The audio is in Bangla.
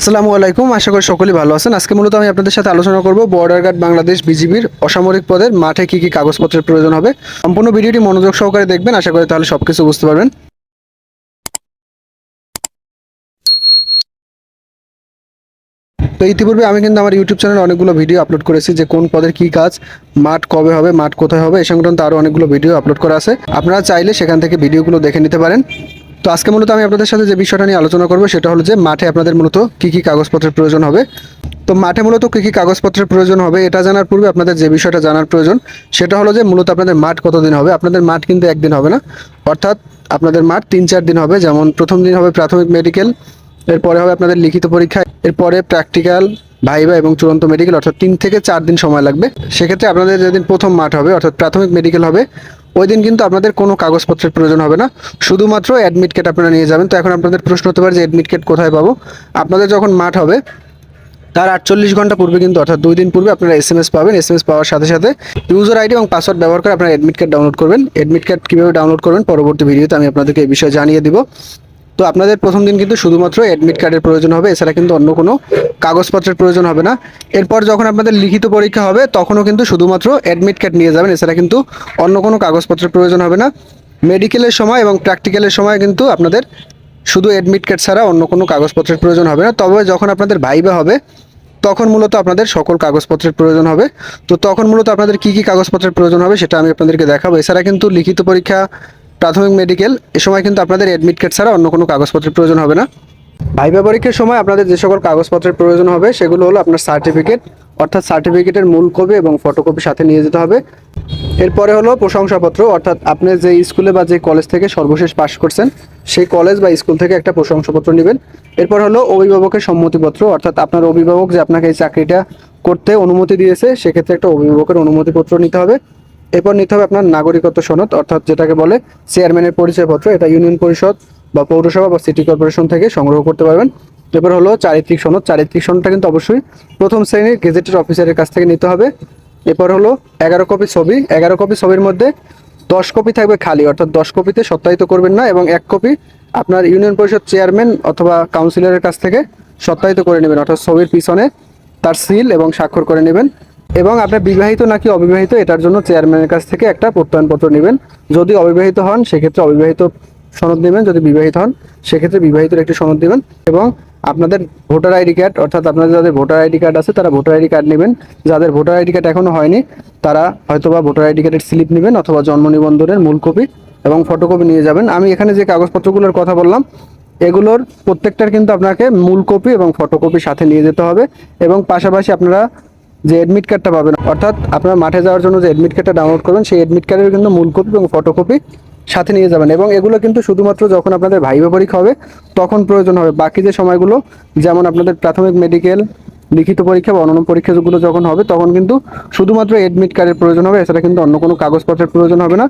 আসসালামু আলাইকুম, আশা করি সকলেই ভালো আছেন। আজকে মূলত আমি আপনাদের সাথে আলোচনা করব বর্ডার গার্ড বাংলাদেশ বিজিবির অসামরিক পদের মাঠে কি কি কাগজপত্রের প্রয়োজন হবে। সম্পূর্ণ ভিডিওটি মনোযোগ সহকারে দেখবেন, আশা করি তাহলে সবকিছু বুঝতে পারবেন। তো ইতিপূর্বে আমি কিন্তু আমার ইউটিউব চ্যানেলে অনেকগুলো ভিডিও আপলোড করেছি যে কোন পদের কি কাজ, মাঠ কবে হবে, মাঠ কোথায় হবে, এ সংক্রান্ত আরও অনেকগুলো ভিডিও আপলোড করা আছে। আপনারা চাইলে সেখান থেকে ভিডিওগুলো দেখে নিতে পারেন। তো আজকে মূলত আমি আপনাদের সাথে যে বিষয়টা নিয়ে আলোচনা করব, সেটা হলো যে মাঠে আপনাদের মূলত কি কি কাগজপত্রের প্রয়োজন হবে। তো মাঠে মূলত কী কী কাগজপত্রের প্রয়োজন হবে, এটা জানার পূর্বে আপনাদের যে বিষয়টা জানার প্রয়োজন, সেটা হলো যে মূলত আপনাদের মাঠ কতদিন হবে। আপনাদের মাঠ কিন্তু একদিন হবে না। অর্থাৎ আপনাদের মাঠ তিন চার দিন হবে। যেমন প্রথম দিন হবে প্রাথমিক মেডিকেল, এরপরে হবে আপনাদের লিখিত পরীক্ষা, এরপরে প্র্যাকটিক্যাল ভাইবা এবং চূড়ান্ত মেডিকেল, অর্থাৎ তিন থেকে চার দিন সময় লাগবে। সেক্ষেত্রে আপনাদের যেদিন প্রথম মাঠ হবে, অর্থাৎ প্রাথমিক মেডিকেল হবে ওই দিন কিন্তু আপনাদের কোনো কাগজপত্রের প্রয়োজন হবে না। শুধুমাত্র অ্যাডমিট কার্ড আপনারা নিয়ে যাবেন। তো এখন আপনাদের প্রশ্ন হতে পারে যে অ্যাডমিট কার্ড কোথায় পাবো? আপনাদের যখন মাঠ হবে, তার আটচল্লিশ ঘণ্টা পূর্বে কিন্তু, অর্থাৎ দুই দিন পূর্বে আপনারা এস এম এস পাবেন। এস এম এস পাওয়ার সাথে সাথে ইউজার আইডি এবং পাসওয়ার্ড ব্যবহার করে আপনারা অ্যাডমিট কার্ড ডাউনলোড করবেন। অ্যাডমিট কার্ড কীভাবে ডাউনলোড করবেন, পরবর্তী ভিডিওতে আমি আপনাদেরকে এই বিষয়ে জানিয়ে দিব। তো আপনাদের প্রথম দিন কিন্তু শুধুমাত্র অ্যাডমিট কার্ডের প্রয়োজন হবে, এছাড়া কিন্তু অন্য কোনো কাগজপত্রের প্রয়োজন হবে না। এরপর যখন আপনাদের লিখিত পরীক্ষা হবে, তখনও কিন্তু শুধুমাত্র অ্যাডমিট কার্ড নিয়ে যাবেন, এছাড়া কিন্তু অন্য কোনো কাগজপত্রের প্রয়োজন হবে না। মেডিকেলের সময় এবং প্র্যাকটিক্যালের সময় কিন্তু আপনাদের শুধু অ্যাডমিট কার্ড ছাড়া অন্য কোনো কাগজপত্রের প্রয়োজন হবে না। তবে যখন আপনাদের ভাইবা হবে, তখন মূলত আপনাদের সকল কাগজপত্রের প্রয়োজন হবে। তো তখন মূলত আপনাদের কি কি কাগজপত্রের প্রয়োজন হবে, সেটা আমি আপনাদেরকে দেখাবো। এছাড়া কিন্তু লিখিত পরীক্ষা প্রাথমিক মেডিকেল এ সময় কিন্তু আপনাদের অ্যাডমিট কার্ড ছাড়া অন্য কোনো কাগজপত্রের প্রয়োজন হবে না। ভাইবা পরীক্ষার সময় আপনাদের যে সকল কাগজপত্রের প্রয়োজন হবে, সেগুলো হলো আপনার সার্টিফিকেট অর্থাৎ সার্টিফিকেটের মূল কপি এবং ফটোকপি সাথে নিয়ে যেতে হবে। এরপরে হলো প্রশংসাপত্র, অর্থাৎ আপনি যে স্কুলে বা যে কলেজ থেকে সর্বশেষ পাশ করছেন, সেই কলেজ বা স্কুল থেকে একটা প্রশংসাপত্র নেবেন। এরপর হলো অভিভাবকের সম্মতিপত্র, অর্থাৎ আপনার অভিভাবক যে আপনাকে এই চাকরিটা করতে অনুমতি দিয়েছে, সেক্ষেত্রে একটা অভিভাবকের অনুমতিপত্র নিতে হবে। এরপর নিতে হবে আপনার নাগরিকত্ব সনদ, অর্থাৎ যেটাকে বলে চেয়ারম্যানের পরিচয়পত্র, এটা ইউনিয়ন পরিষদ বা পৌরসভা বা সিটি কর্পোরেশন থেকে সংগ্রহ করতে পারবেন। এরপর হলো চারিত্রিক সনদ, চারিত্রিক সনদটা কিন্তু অবশ্যই প্রথম শ্রেণির গেজেটেড অফিসারের কাছ থেকে নিতে হবে। এরপর হলো এগারো কপি ছবি, এগারো কপি ছবির মধ্যে দশ কপি থাকবে খালি, অর্থাৎ দশ কপিতে সত্যায়িত করবেন না এবং এক কপি আপনার ইউনিয়ন পরিষদ চেয়ারম্যান অথবা কাউন্সিলরের কাছ থেকে সত্যায়িত করে নেবেন, অর্থাৎ ছবির পিছনে তার সিল এবং স্বাক্ষর করে নেবেন। এবং আপনার বিবাহিত নাকি অবিবাহিত, এটার জন্য চেয়ারম্যানের কাছ থেকে একটা প্রত্যয়নপত্র নেবেন। যদি অবিবাহিত হন, সেক্ষেত্রে অবিবাহিত সনদ নেবেন। যদি বিবাহিত হন, সেক্ষেত্রে বিবাহিতর একটি সনদ নেবেন এবং আপনাদের ভোটার আইডি কার্ড, অর্থাৎ আপনাদের যাদের ভোটার আইডি কার্ড আছে, তারা ভোটার আইডি কার্ড নেবেন। যাদের ভোটার আইডি কার্ড এখনও হয়নি, তারা হয়তোবা ভোটার আইডি কার্ডের স্লিপ নেবেন অথবা জন্ম নিবন্ধনের মূল কপি এবং ফটোকপি নিয়ে যাবেন। আমি এখানে যে কাগজপত্রগুলোর কথা বললাম, এগুলোর প্রত্যেকটার কিন্তু আপনাকে মূল কপি এবং ফটোকপি সাথে নিয়ে যেতে হবে। এবং পাশাপাশি আপনারা যে অ্যাডমিট কার্ডটা পাবেন। অর্থাৎ আপনার মাঠে যাওয়ার জন্য যে অ্যাডমিট কার্ডটা ডাউনলোড করবেন, সেই অ্যাডমিট কার্ডের কিন্তু মূল কপি এবং ফটোকপি সাথে নিয়ে যাবেন এবং এগুলো কিন্তু শুধুমাত্র যখন আপনাদের ভাইবা পরীক্ষা হবে, তখন প্রয়োজন হবে। বাকি যে সময়গুলো, যেমন আপনাদের প্রাথমিক মেডিকেল লিখিত পরীক্ষা বা অন্যান্য পরীক্ষাগুলো যখন হবে, তখন কিন্তু শুধুমাত্র অ্যাডমিট কার্ডের প্রয়োজন হবে, এছাড়া কিন্তু অন্য কোনো কাগজপত্রের প্রয়োজন হবে না।